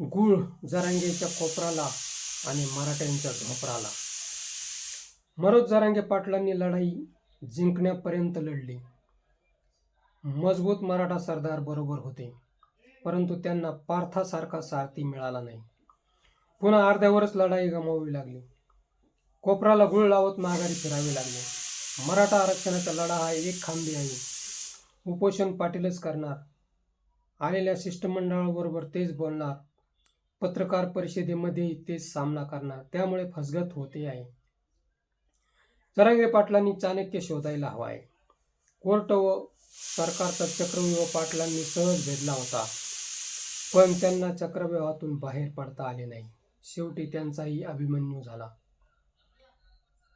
गुळ जरांगेच्या कोपराला आणि मराठ्यांच्या ढोपराला मरोज जरांगे पाटलांनी लढाई जिंकण्यापर्यंत लढली. मजबूत मराठा सरदार बरोबर होते परंतु त्यांना पार्थासारखा सारथी मिळाला नाही. पुन्हा अर्ध्यावरच लढाई गमावावी लागली. कोपराला गुळ लावत माघारी फिरावे लागले. मराठा आरक्षणाचा लढा हा एक खांबी आहे. उपोषण पाटीलच करणार. आलेल्या शिष्टमंडळाबरोबर तेच बोलणार. पत्रकार परिषदेमध्ये तेच सामना करणार त्यामुळे फसगत होते आहे. जरांगे पाटलांनी चाणक्य शोधायला हवा आहे. कोर्ट व सरकारचा चक्रव्यूह पाटलांनी सहज भेदला होता पण त्यांना चक्रव्यूहातून बाहेर पडता आले नाही. शेवटी त्यांचाही अभिमन्यू झाला.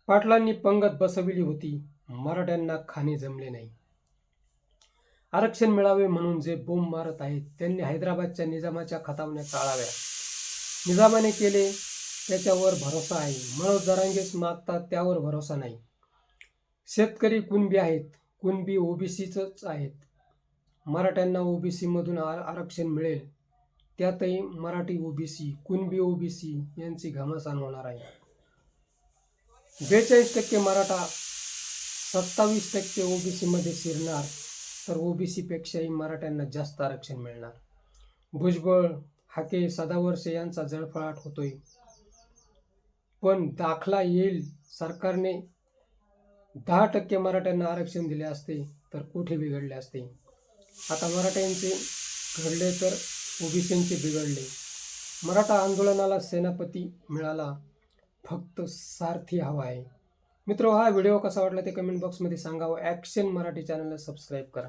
पाटलांनी पंगत बसविली होती मराठ्यांना खाणे जमले नाही. आरक्षण मिळावे म्हणून जे बोंब मारत आहेत त्यांनी हैदराबादच्या निजामाच्या खतावण्या टाळाव्या निजामाने केले त्याच्यावर भरोसा आहे. मनोज दरांगेच मागतात त्यावर भरोसा नाही. शेतकरी कुणबी आहेत? कुणबी ओबीसीचंच आहेत. मराठ्यांना ओबीसीमधून आ आरक्षण मिळेल. त्यातही मराठी ओबीसी कुणबी ओबीसी यांची घमासान होणार आहे. बेचाळीस टक्के मराठा सत्तावीस टक्के ओबीसीमध्ये शिरणार. तर ओबीसीपेक्षाही मराठ्यांना जास्त आरक्षण मिळणार. भुजबळ हाके सदावर्षे यांचा जळफळाट होतोय. पण दाखला येईल सरकारने. दहा टक्के मराठ्यांना आरक्षण दिले असते तर कुठे बिघडले असते? आता मराठ्यांचे घडले तर ओबीसींचे बिघडले. मराठा आंदोलनाला सेनापती मिळाला. फक्त सारथी हवा आहे. मित्र हा व्हिडिओ कसा वाटला ते कमेंट बॉक्समध्ये सांगा व ॲक्शन मराठी चॅनलला सबस्क्राईब करा.